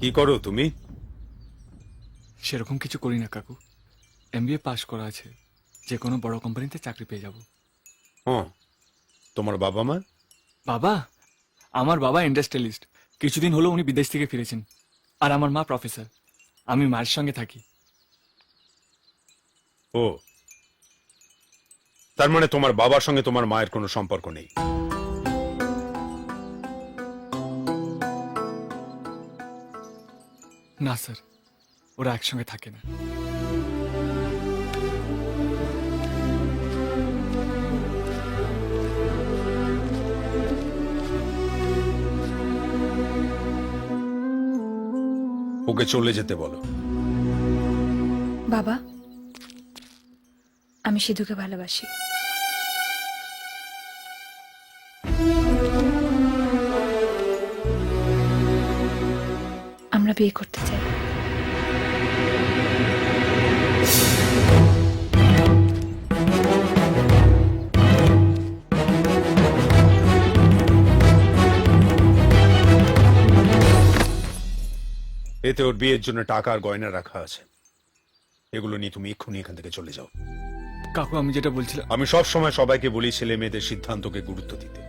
কি করো তুমি? সেরকম কিছু করি না কাকু। এমবিএ পাশ করা আছে। যে কোনো বড় কোম্পানিতে চাকরি পেয়ে যাব। হ্যাঁ। তোমার বাবা মা? বাবা? আমার বাবা ইন্ডাস্ট্রিয়ালিস্ট কিছুদিন হলো উনি বিদেশ থেকে ফিরেছেন। আর আমার মা প্রফেসর আমি মায়ের সঙ্গে থাকি। ও। তার মানে তোমার বাবার সঙ্গে তোমার মায়ের কোনো সম্পর্ক নেই? না স্যার। ওরা একসঙ্গে থাকে না। ওকে চলে যেতে বলো। বাবা আমি সিধুকে ভালোবাসি। বিয়ে করতে চাই। এতে ওর বিয়ের জন্য টাকা আর গয়না রাখা আছে। এগুলো নিয়ে তুমি এক্ষুনি এখান থেকে চলে যাও। কাকু আমি যেটা বলছিলাম আমি সব সময় সবাইকে বলি ছেলে মেয়েদের সিদ্ধান্তকে গুরুত্ব দিতে।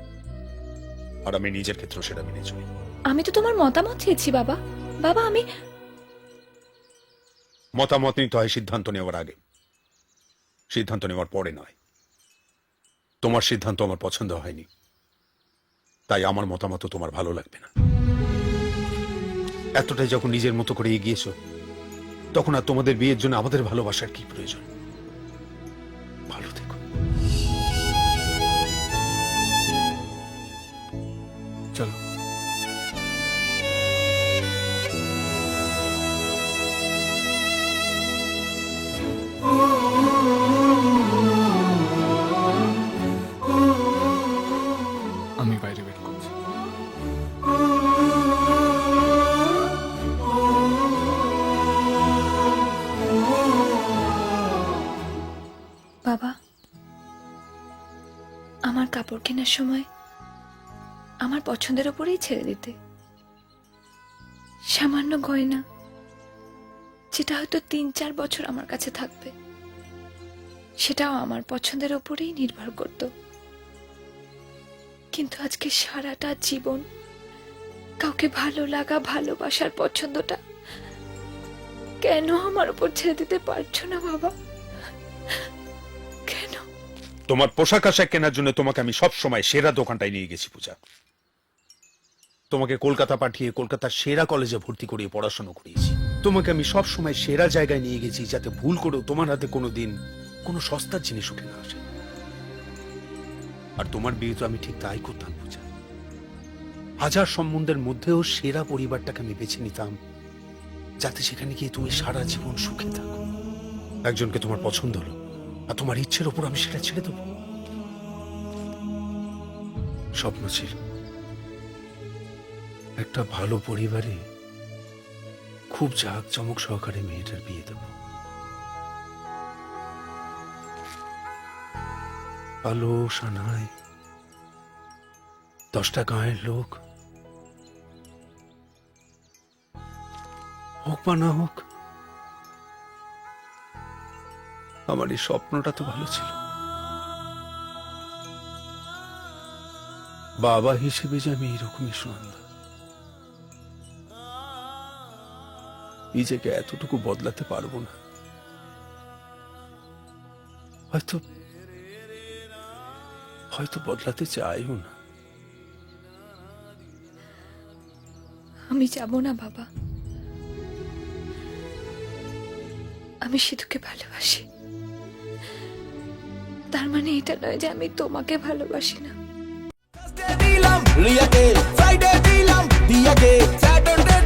আর আমি নিজের ক্ষেত্রেও সেটা মেনে চলি। আমি তো তোমার মতামত চেয়েছি বাবা। বাবা, আমি মতামত নিতে হয়, সিদ্ধান্ত নেওয়ার আগে। সিদ্ধান্ত নেওয়ার পরে নয়। তোমার সিদ্ধান্ত আমার পছন্দ হয়নি। তাই আমার মতামত তোমার ভালো লাগবে না। এতটাই যখন নিজের মতো করে এগিয়েছো, তখন আর তোমাদের বিয়ের জন্য আমাদের ভালোবাসার কি প্রয়োজন? ভালো থেকো। চলো। করছি বাবা, আমার কাপড় কেনার সময় আমার পছন্দের ওপরেই ছেড়ে দিতে। সামান্য গয়না, যেটা হয়তো তিন, চার বছর আমার কাছে থাকবে, সেটাও আমার পছন্দের ওপরেই নির্ভর করত। কিন্তু আজকে সারাটা জীবন কাউকে ভালো লাগা, ভালোবাসার পছন্দটা কেন আমার উপর ছেড়ে দিতে পারছ না, বাবা? কেন? তোমার পোশাক আশাক কেনার জন্য তোমাকে আমি সব সময় সেরা দোকানটায় নিয়ে গেছি, পূজা। তোমাকে কলকাতা পাঠিয়ে কলকাতার সেরা কলেজে ভর্তি করিয়ে পড়াশোনা করিয়েছি। তোমাকে আমি সব সময় সেরা জায়গায় নিয়ে গেছি যাতে ভুল করেও তোমার হাতে কোনো দিন কোনো সস্তার জিনিস উঠে না আসে। আর তোমার বিয়ে তো আমি ঠিক তাই করতাম, পূজা। হাজার সম্বন্ধের মধ্যেও সেরা পরিবারটাকে আমি বেছে নিতাম, যাতে সেখানে গিয়ে তুমি সারা জীবন সুখে থাকো। একজনকে তোমার পছন্দ হলো, আর তোমার ইচ্ছের ওপর আমি সেটা ছেড়ে দেবো। স্বপ্ন ছিল, একটা ভালো পরিবারে খুব জাঁকজমক সহকারে মেয়েটার বিয়ে দেব। আলো সানায় দশটা গাঁয়ের লোক। হোক বা না হোক আমার এই স্বপ্নটা তো ভালো ছিল। বাবা হিসেবে যে আমি এরকমই সুনন্দা নিজেকে এতটুকু বদলাতে পারব না। হয়তো হয়তো বদলাতে চাইও না। আমি যাব না বাবা। আমি সিধুকে ভালোবাসি। তার মানে এটা নয় যে আমি তোমাকে ভালোবাসি না। দিলাম রিয়াকে ফ্রাইডে দিলাম দিয়াকে স্যাটারডে